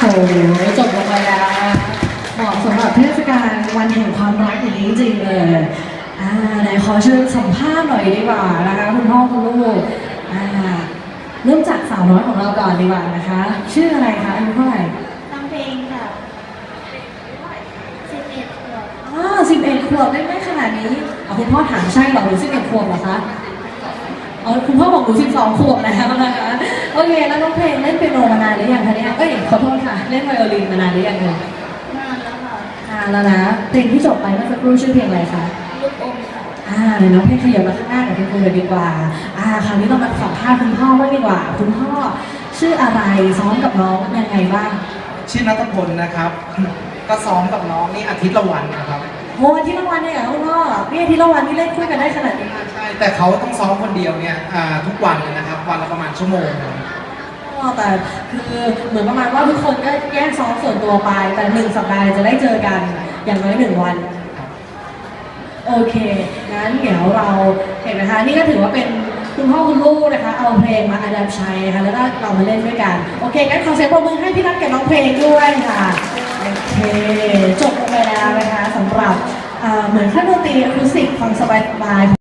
โอ้โหจบลงไปแล้วเหมาะสำหรับเทศกาลวันแห่งความรักอย่างนี้จริงๆเลยอ่าไหนขอเชิญสัมภาษณ์หน่อยดีกว่านะคะคุณพ่อคุณลูกอ่าเริ่มจากสาวน้อยของเราก่อนดีกว่านะคะ ชื่ออะไรคะอายุเท่าไหร่น้งเพลงค่ะสิบเอ็ดขวบอ๋อสิบเอ็ดขวบได้ไหมขนาดนี้เอาคุณพ่อถามใช่เหรอหรือสิบเอ็ดขวบเหรอคะอ๋อคุณพ่อบอกหนูสิบสองขวบแล้วนะคะ อเคแล้วน้องเพลงเล่นเปียโนมานานหรือยังคะเนี่ยเอ้ยขอโทษค่ะเล่นไวโอลินมานานหรือยังเอ่ยนานแล้วค่ะนานแล้วนะเพลงที่จบไปเมื่อสักครู่ชื่อเพลงอะไรคะลูกอมค่ะอ่าเดี๋ยวน้องเพลงขยับมาข้างหน้ากับคุณครูเลยดีกว่า อ่าคราวนี้เรามาสัมภาษณ์คุณพ่อบ้างดีกว่า คุณพ่อชื่ออะไรซ้อมกับน้องยังไงบ้างชื่อนัทพลนะครับ ก็ซ้อมกับน้องนี่อาทิตย์ละวันนะครับ โอ้อาที่ละวันเนี่ยเหรอคุณพ่อนี่อาที่ละวันนี่เล่นคู่กันได้ขนาดนี้ใช่แต่เขาต้องซ้อมคนเดียวเนี่ยอ่าทุกวันเลยนะครับวันละประมาณชั่วโมง อ๋อแต่คือเหมือนประมาณว่าทุกคนก็แยกซ้อมส่วนตัวไป แต่หนึ่งสัปดาห์จะได้เจอกันอย่างน้อยหนึ่งวัน โอเค งั้นเดี๋ยวเราเห็นไหมคะ นี่ก็ถือว่าเป็นคุณพ่อคุณลูกนะคะ เอาเพลงมาอัดใช้นะคะ แล้วก็เรามาเล่นด้วยกัน โอเค งั้นขอเสียงปรบมือให้พี่นัทกับน้องเพลงด้วยค่ะโอ เคจบลงไปแล้วนะคะสำหรับเหมือนขั้นดนตรีอะคูสติกฟังสบายๆ